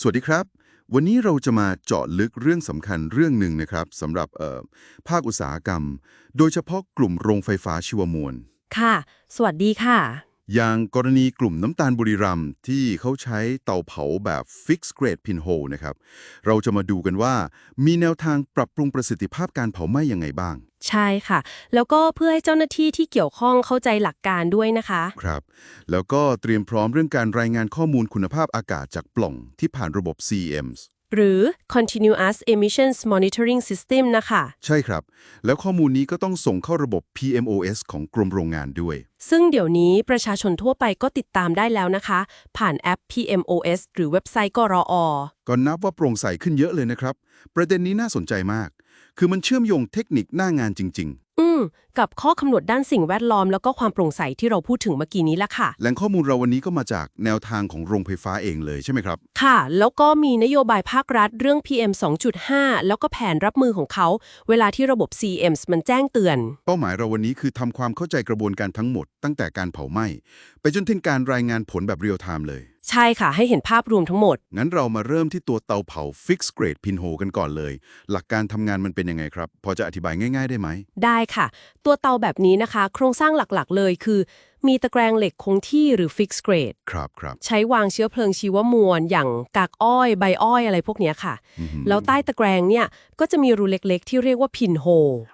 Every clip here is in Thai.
สวัสดีครับ วันนี้เราจะมาเจาะลึกเรื่องสำคัญเรื่องหนึ่งนะครับสำหรับเอ่อภาคอุตสาหกรรม โดยเฉพาะกลุ่มโรงไฟฟ้าชีวมวล ค่ะ สวัสดีค่ะ อย่างกรณีกลุ่มน้ำตาลบุรีรัมย์ที่เขาใช้เตาเผาแบบ Fixed Grade Pinhole นะครับ เราจะมาดูกันว่ามีแนวทางปรับปรุงประสิทธิภาพการเผาไหม้ยังไงบ้าง ใช่ค่ะ แล้วก็เพื่อให้เจ้าหน้าที่ที่เกี่ยวข้องเข้าใจหลักการด้วยนะคะ ครับ แล้วก็เตรียมพร้อมเรื่องการรายงานข้อมูลคุณภาพอากาศจากปล่องที่ผ่านระบบ CEMs หรือ continuous emissions monitoring system นะคะ ใช่ครับ แล้วข้อมูลนี้ก็ต้องส่งเข้าระบบ PMOS ของกรมโรงงานด้วย ซึ่งเดี๋ยวนี้ประชาชนทั่วไปก็ติดตามได้แล้วนะคะ ผ่านแอป PMOS หรือเว็บไซต์กรอก็นับว่าโปร่งใสขึ้นเยอะเลยนะครับ ประเด็นนี้น่าสนใจมาก คือมันเชื่อมโยงเทคนิคหน้างานจริงอืม กับข้อกำหนดด้านสิ่งแวดล้อมแล้วก็ความโปร่งใสที่เราพูดถึงเมื่อกี้นี้ละค่ะๆแหล่งข้อมูลเราวันนี้ก็มาจากแนวทางของโรงไฟฟ้าเองเลยใช่ไหมครับ ค่ะ แล้วก็มีนโยบายภาครัฐเรื่อง PM 2.5 แล้วก็แผนรับมือของเขา เวลาที่ระบบ CMS มันแจ้งเตือน เป้าหมายเราวันนี้คือทำความเข้าใจกระบวนการทั้งหมด ตั้งแต่การเผาไหม้ไปจนถึงการรายงานผลแบบเรียลไทม์เลย ใช่ค่ะ ให้เห็นภาพรวมทั้งหมด งั้นเรามาเริ่มที่ตัวเตาเผา Fixed Grade Pinhole กันก่อนเลย หลักการทำงานมันเป็นยังไงครับ พอจะอธิบายง่าย ๆ ได้ไหม ได้ค่ะ ตัวเตาแบบนี้นะคะ โครงสร้างหลักๆ เลยคือ มีตะแกรงเหล็กคงที่หรือ fixed grade ครับครับใช้วางเชื้อเพลิงชีวมวล อย่างกากอ้อยใบอ้อยอะไรพวกเนี้ยค่ะอือหือแล้วใต้ตะแกรงเนี่ยก็จะมีรูเล็กๆ ที่เรียกว่าพินโฮ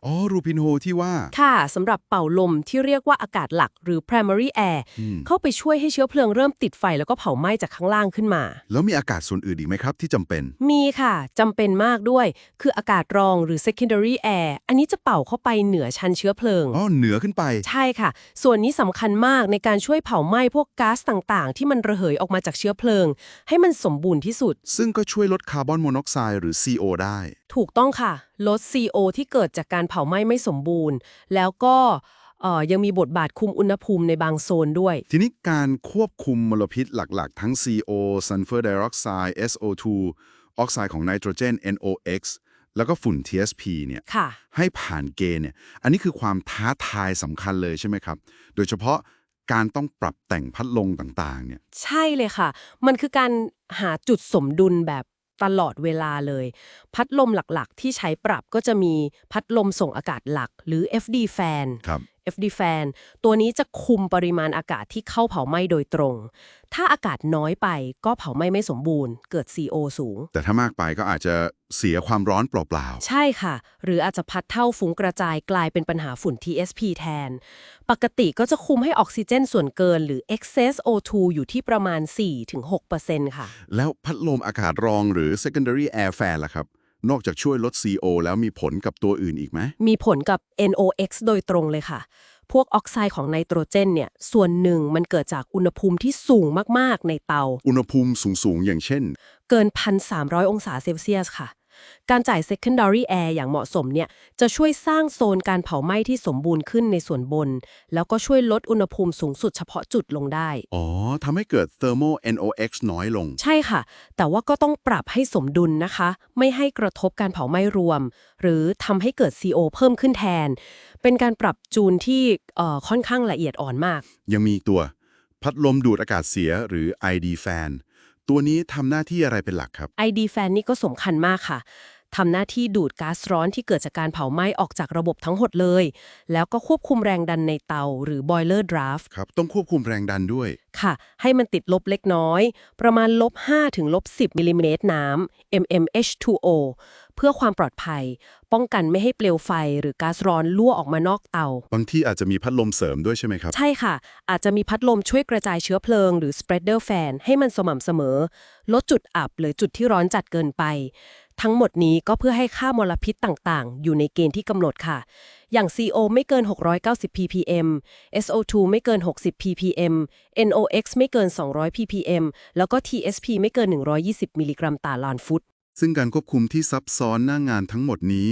อ๋อรูพินโฮที่ว่า ค่ะสำหรับเป่าลมที่เรียกว่าอากาศหลักหรือ primary air อืมเข้าไปช่วยให้เชื้อเพลิงเริ่มติดไฟแล้วก็เผาไหม้จากข้างล่างขึ้นมา แล้วมีอากาศส่วนอื่นอีกไหมครับที่จำเป็น มีค่ะจำเป็นมากด้วย คืออากาศรองหรือ secondary air อันนี้จะเป่าเข้าไปเหนือชั้นเชื้อเพลิงอ๋อเหนือขึ้นไป ใช่ค่ะ ส่วนนี้สำคัญมากในการช่วยเผาไหม้พวกก๊าซต่างๆ ที่มันระเหยออกมาจากเชื้อเพลิง ให้มันสมบูรณ์ที่สุด ซึ่งก็ช่วยลดคาร์บอนมอนอกไซด์หรือ CO ได้ ถูกต้องค่ะ ลด CO ที่เกิดจากการเผาไหม้ไม่สมบูรณ์ แล้วก็เอ่อยังมีบทบาทคุมอุณหภูมิในบางโซนด้วย ทีนี้การควบคุมมลพิษหลักๆ ทั้ง CO Sulfur Dioxide SO2 ออกไซด์ของไนโตรเจน NOx แล้วก็ฝุ่น TSP เนี่ยค่ะให้ผ่านเกณฑ์เนี่ย อันนี้คือความท้าทายสำคัญเลยใช่ไหมครับ โดยเฉพาะ การต้องปรับแต่งพัดลมต่างๆ เนี่ย ใช่เลยค่ะ มันคือการหาจุดสมดุลแบบตลอดเวลาเลย พัดลมหลักๆ ที่ใช้ปรับก็จะมีพัดลมส่งอากาศหลักหรือ FD fan ครับ FD fan ตัวนี้จะคุมปริมาณอากาศที่เข้าเผาไหม้โดยตรง ถ้าอากาศน้อยไปก็เผาไหม้ไม่สมบูรณ์ เกิด CO สูง แต่ถ้ามากไปก็อาจจะเสียความร้อนเปล่าใช่ค่ะ หรืออาจจะพัดเท่าฟุ้งกระจายกลายเป็นปัญหาฝุ่น TSP แทน ปกติก็จะคุมให้ออกซิเจนส่วนเกินหรือ excess O2 อยู่ที่ประมาณ 4-6%ค่ะๆแล้วพัดลมอากาศรองหรือ secondary air fan ล่ะครับ นอกจากช่วยลด CO แล้วมีผลกับตัวอื่นอีกไหม มีผลกับ NOx โดยตรงเลยค่ะ พวกออกไซด์ของไนโตรเจนเนี่ย ส่วนหนึ่งมันเกิดจากอุณหภูมิที่สูงมาก ๆ ในเตา อุณหภูมิสูง ๆ อย่างเช่น เกิน 1,300 องศาเซลเซียสค่ะ การจ่าย secondary air อย่างเหมาะสมเนี่ยจะช่วยสร้างโซนการเผาไหม้ที่สมบูรณ์ขึ้นในส่วนบน แล้วก็ช่วยลดอุณหภูมิสูงสุดเฉพาะจุดลงได้ อ๋อทำให้เกิด thermal NOx น้อยลง ใช่ค่ะ แต่ว่าก็ต้องปรับให้สมดุลนะคะ ไม่ให้กระทบการเผาไหม้รวม หรือทำให้เกิด CO เพิ่มขึ้นแทน เป็นการปรับจูนที่เอ่อค่อนข้างละเอียดอ่อนมาก ยังมีตัว พัดลมดูดอากาศเสียหรือ ID fan ตัวนี้ทำหน้าที่อะไรเป็นหลักครับ ID fan นี่ก็สำคัญมากค่ะทำหน้าที่ดูดก๊าซร้อนที่เกิดจากการเผาไหม้ออกจากระบบทั้งหมดเลย แล้วก็ควบคุมแรงดันในเตาหรือ boiler draft ครับ ต้องควบคุมแรงดันด้วย ค่ะ ให้มันติดลบเล็กน้อย ประมาณลบ5ถึงลบ10มิลลิเมตรน้ำ mmH2o เพื่อความปลอดภัย ป้องกันไม่ให้เปลวไฟหรือก๊าซร้อนรั่วออกมานอกเตา บางที่อาจจะมีพัดลมเสริมด้วยใช่ไหมครับ ใช่ค่ะ อาจจะมีพัดลมช่วยกระจายเชื้อเพลิง หรือ spreader fan ให้มันสม่ำเสมอ ลดจุดอับหรือจุดที่ร้อนจัดเกินไป ทั้งหมดนี้ก็เพื่อให้ค่ามลพิษต่างๆ อยู่ในเกณฑ์ที่กำหนดค่ะ อย่าง CO ไม่เกิน 690 ppm SO2 ไม่เกิน 60 ppm NOx ไม่เกิน 200 ppm แล้วก็ TSP ไม่เกิน 120 มิลลิกรัมต่อล้านฟุต ซึ่งการควบคุมที่ซับซ้อนหน้างานทั้งหมดนี้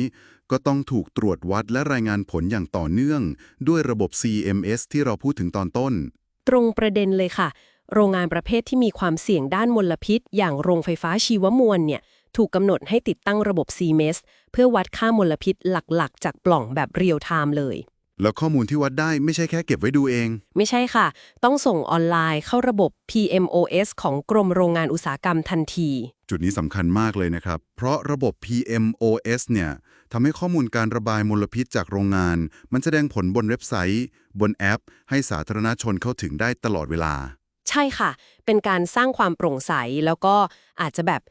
ก็ต้องถูกตรวจวัดและรายงานผลอย่างต่อเนื่อง ด้วยระบบ CMS ที่เราพูดถึงตอนต้น ตรงประเด็นเลยค่ะ โรงงานประเภทที่มีความเสี่ยงด้านมลพิษ อย่างโรงไฟฟ้าชีวมวลเนี่ยถูกกำหนดให้ติดตั้งระบบ CMS เพื่อวัดค่ามลพิษหลักๆ จากปล่องแบบเรียลไทม์เลย แล้วข้อมูลที่วัดได้ไม่ใช่แค่เก็บไว้ดูเอง ไม่ใช่ค่ะ ต้องส่งออนไลน์เข้าระบบ PMOS ของกรมโรงงานอุตสาหกรรมทันที จุดนี้สำคัญมากเลยนะครับ เพราะระบบ PMOS เนี่ยทำให้ข้อมูลการระบายมลพิษจากโรงงาน มันแสดงผลบนเว็บไซต์ บนแอป ให้สาธารณชนเข้าถึงได้ตลอดเวลา ใช่ค่ะ เป็นการสร้างความโปร่งใสแล้วก็อาจจะแบบ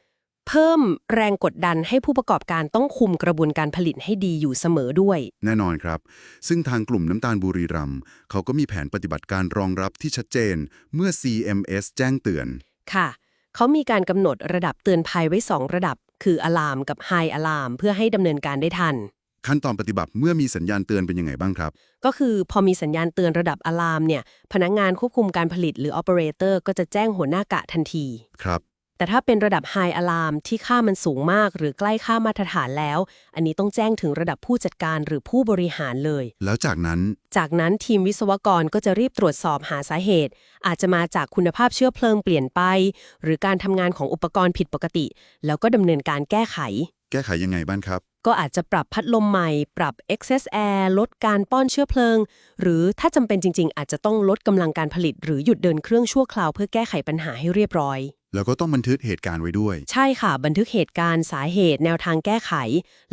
เพิ่มแรงกดดันให้ผู้ประกอบการต้องคุมกระบวนการผลิตให้ดีอยู่เสมอด้วย แน่นอนครับ ซึ่งทางกลุ่มน้ำตาลบุรีรัมย์เขาก็มีแผนปฏิบัติการรองรับที่ชัดเจนเมื่อ CMS แจ้งเตือนค่ะ เขามีการกำหนดระดับเตือนภัยไว้ 2 ระดับ คืออะลามกับไฮอะลามเพื่อให้ดำเนินการได้ทัน ขั้นตอนปฏิบัติเมื่อมีสัญญาณเตือนเป็นยังไงบ้างครับ ก็คือพอมีสัญญาณเตือนระดับอะลามเนี่ยพนักงานควบคุมการผลิตหรือ operator ก็จะแจ้งหัวหน้ากะทันที ครับ แต่ถ้าเป็นระดับ High Alarm ที่ค่ามันสูงมากหรือใกล้ค่ามาตรฐานแล้ว อันนี้ต้องแจ้งถึงระดับผู้จัดการหรือผู้บริหารเลย แล้วจากนั้นจากนั้นทีมวิศวกรก็จะรีบตรวจสอบหาสาเหตุ อาจจะมาจากคุณภาพเชื้อเพลิงเปลี่ยนไป หรือการทำงานของอุปกรณ์ผิดปกติ แล้วก็ดำเนินการแก้ไข แก้ไขยังไงบ้างครับ ก็อาจจะปรับพัดลมใหม่ ปรับ excess air ลดการป้อนเชื้อเพลิง หรือถ้าจำเป็นจริง ๆ อาจจะต้องลดกำลังการผลิต หรือหยุดเดินเครื่องชั่วคราวเพื่อแก้ไขปัญหาให้เรียบร้อย แล้วก็ต้องบันทึกเหตุการณ์ไว้ด้วย ใช่ค่ะ บันทึกเหตุการณ์สาเหตุ แนวทางแก้ไข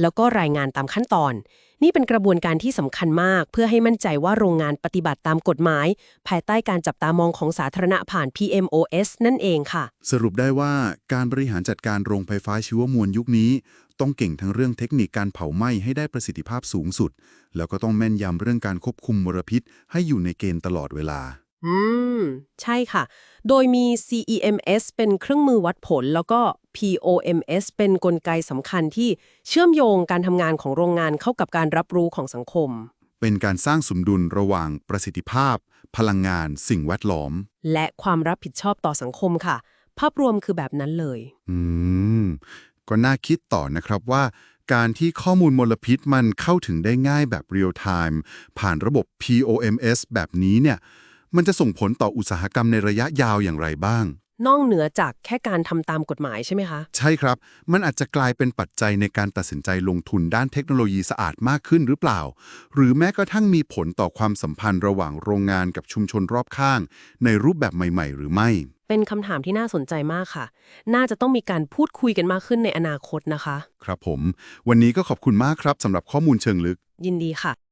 แล้วก็รายงานตามขั้นตอน นี่เป็นกระบวนการที่สำคัญมาก เพื่อให้มั่นใจว่าโรงงานปฏิบัติตามกฎหมาย ภายใต้การจับตามองของสาธารณะผ่าน PMOS นั่นเองค่ะ สรุปได้ว่าการบริหารจัดการโรงไฟฟ้าชีวมวลยุคนี้ ต้องเก่งทั้งเรื่องเทคนิคการเผาไหม้ให้ได้ประสิทธิภาพสูงสุด แล้วก็ต้องแม่นยำเรื่องการควบคุมมลพิษ ให้อยู่ในเกณฑ์ตลอดเวลา อืม ใช่ค่ะ โดยมี CEMS เป็นเครื่องมือวัดผล แล้วก็ POMS เป็นนกลไกสำคัญที่เชื่อมโยงการทำงานของโรงงานเข้ากับการรับรู้ของสังคม เป็นการสร้างสมดุลระหว่างประสิทธิภาพ พลังงาน สิ่งแวดล้อม และความรับผิดชอบต่อสังคมค่ะ ภาพรวมคือแบบนั้นเลย อืม ก็น่าคิดต่อนะครับว่าการที่ข้อมูลมลพิษมันเข้าถึงได้ง่ายแบบเรียลไทม์ผ่านระบบ POMS แบบนี้เนี่ย มันจะส่งผลต่ออุตสาหกรรมในระยะยาวอย่างไรบ้าง นอกเหนือจากแค่การทำตามกฎหมายใช่ไหมคะ ใช่ครับ มันอาจจะกลายเป็นปัจจัยในการตัดสินใจลงทุนด้านเทคโนโลยีสะอาดมากขึ้นหรือเปล่า หรือแม้กระทั่งมีผลต่อความสัมพันธ์ระหว่างโรงงานกับชุมชนรอบข้าง ในรูปแบบใหม่ ๆ หรือไม่ เป็นคำถามที่น่าสนใจมากค่ะ น่าจะต้องมีการพูดคุยกันมากขึ้นในอนาคตนะคะ ครับผม วันนี้ก็ขอบคุณมากครับสำหรับข้อมูลเชิงลึก ยินดีค่ะ